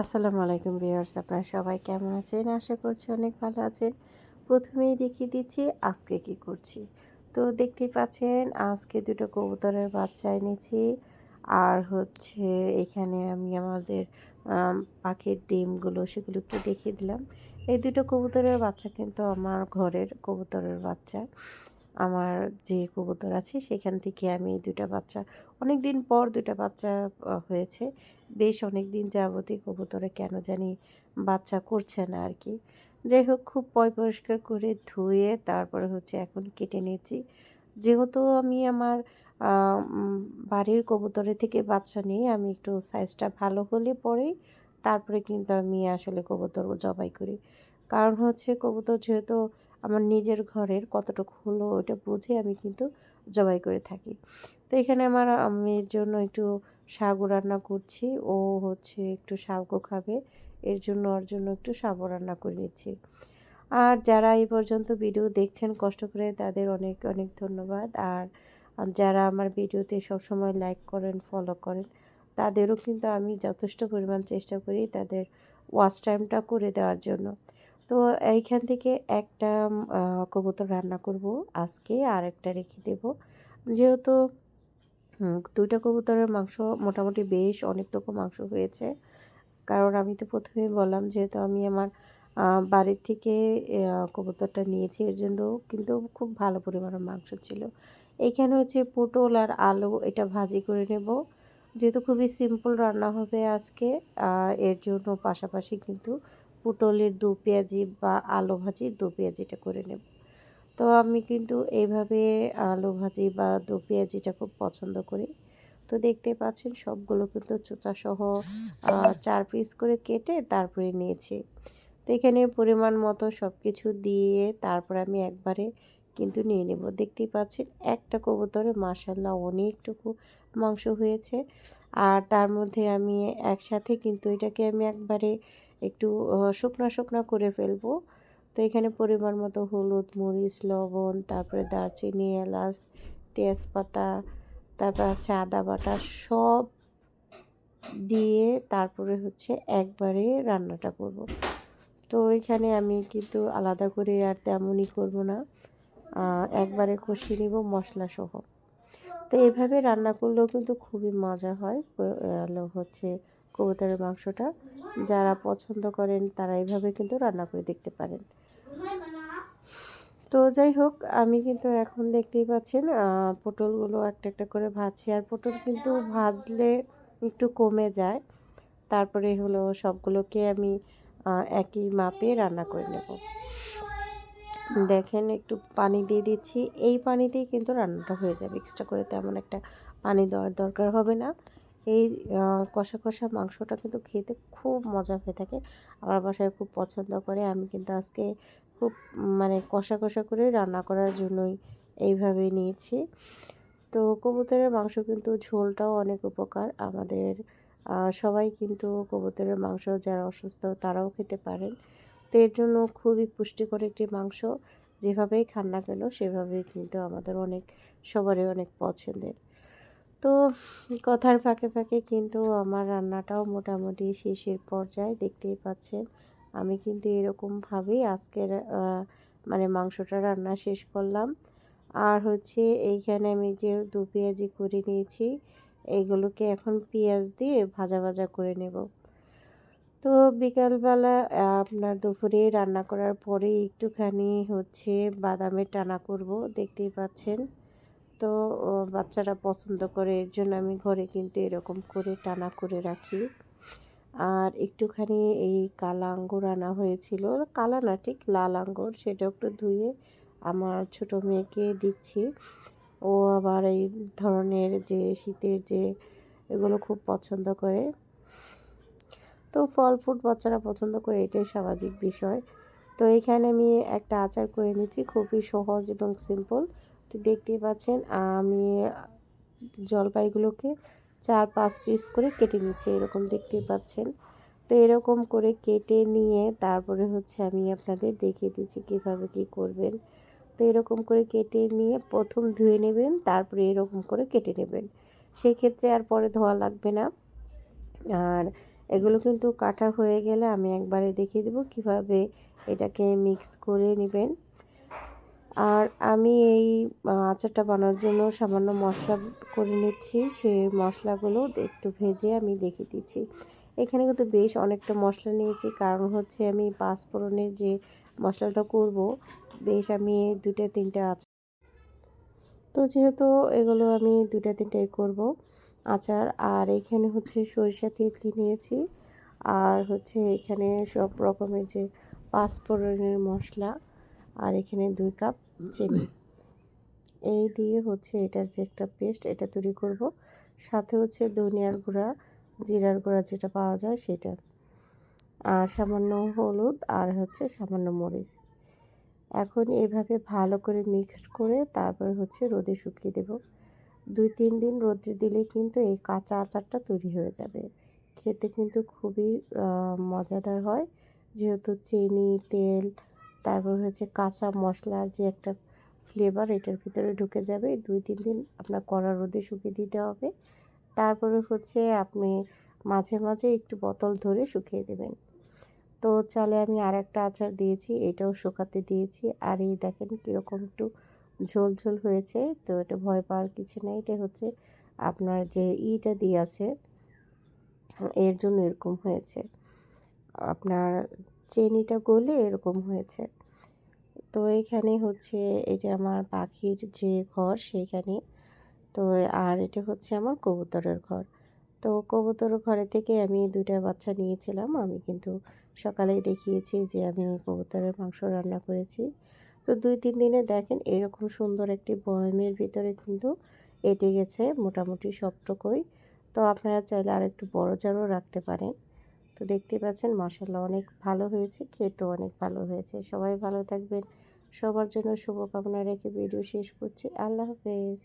আসসালামু আলাইকুম ভিউয়ার্স, আপনারা সবাই কেমন আছেন? আশা করছি অনেক ভালো আছেন। প্রথমেই দেখিয়ে দিচ্ছি আজকে কি করছি। তো দেখতেই পাচ্ছেন, আজকে দুটো কবুতরের বাচ্চা এনেছি। আর হচ্ছে এখানে আমি আমাদের পাখির ডিমগুলো সেগুলো একটু দেখিয়ে দিলাম। এই দুটো কবুতরের বাচ্চা কিন্তু আমার ঘরের কবুতরের বাচ্চা। আমার যে কবুতর আছে, সেখান থেকে আমি দুটা বাচ্চা অনেক দিন পর দুটা বাচ্চা হয়েছে। বেশ অনেক দিন যাবতই কবুতরে কেন জানি বাচ্চা করছে না আর কি যাই হোক, খুব পয় পরিষ্কার করে ধুয়ে তারপরে হচ্ছে এখন কেটে নিয়েছি। যেহেতু আমি আমার বাড়ির কবুতরের থেকে বাচ্চা নিয়ে আমি একটু সাইজটা ভালো হলে পরেই তারপরে কিন্তু আমি আসলে কবুতর জবাই করি। কারণ হচ্ছে কবুতর যেহেতু আমার নিজের ঘরের কতটুকু হলো ওটা বুঝে আমি কিন্তু জবাই করে থাকি। তো এখানে আমার মেয়ের জন্য একটু সাগু রান্না করছি, ও হচ্ছে একটু সাগু খাবে, এর জন্য ওর জন্য একটু সাগু রান্না করে নিচ্ছি। আর যারা এই পর্যন্ত ভিডিও দেখছেন কষ্ট করে তাদের অনেক অনেক ধন্যবাদ। আর যারা আমার ভিডিওতে সবসময় লাইক করেন, ফলো করেন, তাদেরও কিন্তু আমি যথেষ্ট পরিমাণ চেষ্টা করি তাদের ওয়াচ টাইমটা করে দেওয়ার জন্য। তো এইখান থেকে একটা কবুতর রান্না করব আজকে আর একটা রেখে দেব। যেহেতু দুইটা কবুতরের মাংস মোটামুটি বেশ অনেকটুকু মাংস হয়েছে, কারণ আমি তো প্রথমেই বললাম যেহেতু আমি আমার বাড়ির থেকে কবুতরটা নিয়েছি, এর জন্য কিন্তু খুব ভালো পরিমাণের মাংস ছিল। এইখানে হচ্ছে পটল আর আলু এটা ভাজি করে নেব। যেহেতু খুবই সিম্পল রান্না হবে আজকে এর জন্য পাশাপাশি কিন্তু পটলের দু পেঁয়াজি বা আলু ভাজির দু পেঁয়াজিটা করে নেব। তো আমি কিন্তু এইভাবে আলু ভাজি বা দু পেঁয়াজিটা খুব পছন্দ করি। তো দেখতে পাচ্ছেন সবগুলো কিন্তু চোচাসহ চার পিস করে কেটে তারপরে নিয়েছি। তো এখানে পরিমাণ মতো সব কিছু দিয়ে তারপর আমি একবারে কিন্তু নিয়ে নেব। দেখতেই পাচ্ছেন একটা কবুতরে মাসাল্লাহ অনেকটুকু মাংস হয়েছে। আর তার মধ্যে আমি একসাথে কিন্তু এটাকে আমি একবারে একটু শুকনো শুকনো করে ফেলব। তো এখানে পরিমাণ মতো হলুদ, মরিচ, লবণ, তারপরে দারচিনি, এলাচ, তেজপাতা, তারপর হচ্ছে আদা বাটা সব দিয়ে তারপরে হচ্ছে একবারে রান্নাটা করব। তো এখানে আমি কিন্তু আলাদা করে আর তেমনই করব না। একবারে কষিয়ে নিব মশলা সহ তো এইভাবে রান্না করলেও কিন্তু খুবই মজা হয়। হচ্ছে কবুতরের মাংসটা। যারা পছন্দ করেন তারা এইভাবে কিন্তু রান্না করে দেখতে পারেন। তো যাই হোক, আমি কিন্তু এখন দেখতেই পাচ্ছেন পটলগুলো একটা একটা করে ভাজছি। আর পটল কিন্তু ভাজলে একটু কমে যায়। তারপরে হলো সবগুলোকে আমি একই মাপে রান্না করে নেব। দেখেন, একটু পানি দিয়ে দিচ্ছি। এই পানিতেই কিন্তু রান্নাটা হয়ে যাবে। এক্সট্রা করে তেমন একটা পানি দেওয়ার দরকার হবে না। এই কষা কষা মাংসটা কিন্তু খেতে খুব মজা হয়ে থাকে। আমার বাসায় খুব পছন্দ করে। আমি কিন্তু আজকে খুব মানে কষা কষা করে রান্না করার জন্যই এইভাবে নিয়েছি। তো কবুতরের মাংস কিন্তু ঝোলটাও অনেক উপকার। আমাদের সবাই কিন্তু কবুতরের মাংস যারা অসুস্থ তারাও খেতে পারেন। তো এর জন্য খুবই পুষ্টিকর একটি মাংস। যেভাবেই খান না কেন সেভাবেই কিন্তু আমাদের অনেক, সবারই অনেক পছন্দের। তো কথার ফাঁকে ফাঁকে কিন্তু আমার রান্নাটাও মোটামুটি শেষের পর্যায়ে দেখতেই পাচ্ছেন। আমি কিন্তু এরকমভাবেই আজকের মানে মাংসটা রান্না শেষ করলাম। আর হচ্ছে এইখানে আমি যে দু পেঁয়াজি করে নিয়েছি এইগুলোকে এখন পেঁয়াজ দিয়ে ভাজা ভাজা করে নেব। তো বিকালবেলা আপনার দুপুরে রান্না করার পরে একটুখানি হচ্ছে বাদামের টানা করব, দেখতেই পাচ্ছেন। তো বাচ্চারা পছন্দ করে, এর জন্য আমি ঘরে কিন্তু এরকম করে টানা করে রাখি। আর একটুখানি এই কালা আঙ্গুর আনা হয়েছিল। কালা না, ঠিক লাল আঙ্গুর, সেটা একটু ধুয়ে আমার ছোট মেয়েকে দিচ্ছি। ও আবার এই ধরনের যে শীতের যে এগুলো খুব পছন্দ করে। তো ফল ফ্রুট বাচ্চারা পছন্দ করে এটাই স্বাভাবিক বিষয়। তো এখানে আমি একটা আচার করে নিচ্ছি, খুবই সহজ এবং সিম্পল তো দেখতেই পাচ্ছেন, আমি জলপাইগুলোকে চার পাঁচ পিস করে কেটে নিচ্ছি, এরকম দেখতেই পাচ্ছেন। তো এরকম করে কেটে নিয়ে তারপরে হচ্ছে আমি আপনাদের দেখিয়ে দিচ্ছি কীভাবে কী করবেন। তো এরকম করে কেটে নিয়ে প্রথম ধুয়ে নেবেন, তারপরে এরকম করে কেটে নেবেন। সেই ক্ষেত্রে আর পরে ধোয়া লাগবে না। আর এগুলো কিন্তু কাটা হয়ে গেলে আমি একবারে দেখিয়ে দেবো কীভাবে এটাকে মিক্স করে নেবেন। আর আমি এই আচারটা বানানোর জন্য সামান্য মশলা করে নিচ্ছি, সে মশলাগুলো একটু ভেজে আমি দেখিয়ে দিচ্ছি। এখানে কিন্তু বেশ অনেকটা মশলা নিয়েছি, কারণ হচ্ছে আমি পাঁচফোড়নের যে মশলাটা করব, বেশ আমি দুটা তিনটা আচার তো যেহেতু এগুলো আমি দুটা তিনটাই করব আচার। আর এখানে হচ্ছে সরিষা তেঁতলি নিয়েছি। আর হচ্ছে এখানে সব রকমের যে পাঁচফোড়নের মশলা। আর এখানে দুই কাপ চিনি। এই দিয়ে হচ্ছে এটার যে একটা পেস্ট, এটা তৈরি করব। সাথে হচ্ছে ধনিয়ার গুঁড়া, জিরার গুঁড়া যেটা পাওয়া যায় সেটা। আর সামান্য হলুদ আর হচ্ছে সামান্য মরিচ। এখন এভাবে ভালো করে মিক্সড করে তারপর হচ্ছে রোদে শুকিয়ে দেব। দুই, তিন দিন রোদে দিলে কিন্তু এই কাঁচা আচারটা তৈরি হয়ে যাবে। খেতে কিন্তু খুবই মজাদার হয়। যেহেতু চিনি, তেল, তারপর হচ্ছে কাঁচা মশলার যে একটা ফ্লেভার এটার ভিতরে ঢুকে যাবে। দুই, তিন দিন আপনার কড়া রোদে শুকিয়ে দিতে হবে। তারপরে হচ্ছে আপনি মাঝে মাঝে একটু বোতল ধরে শুকিয়ে দেবেন। তো চালে আমি আর একটা আচার দিয়েছি, এটাও শুকাতে দিয়েছি। আর এই দেখেন কীরকম একটু ঝোল ঝোল হয়েছে, তো এটা ভয় পাওয়ার কিছু নেই। এটা হচ্ছে আপনার যে ইটা দিয়ে আছে, এর জন্য এরকম হয়েছে। আপনার চেনিটা গলে এরকম হয়েছে। তো এখানে হচ্ছে এটা আমার পাখির যে ঘর সেইখানে, তো আর এটা হচ্ছে আমার কবুতরের ঘর। তো কবুতর ঘরে থেকে আমি দুইটা বাচ্চা নিয়েছিলাম। আমি কিন্তু সকালেই দেখিয়েছি যে আমি কবুতরের মাংস রান্না করেছি। তো দুই, তিন দিনে দেখেন এরকম সুন্দর একটি বয়মের ভিতরে কিন্তু এটে গেছে মোটামুটি সবটুকুই। তো আপনারা চাইলে আর একটু বড় জারও রাখতে পারেন। তো দেখতে পাচ্ছেন মশলা অনেক ভালো হয়েছে, খেতেও অনেক ভালো হয়েছে। সবাই ভালো থাকবেন। সবার জন্য শুভকামনা রেখে ভিডিও শেষ করছি। আল্লাহ হাফেজ।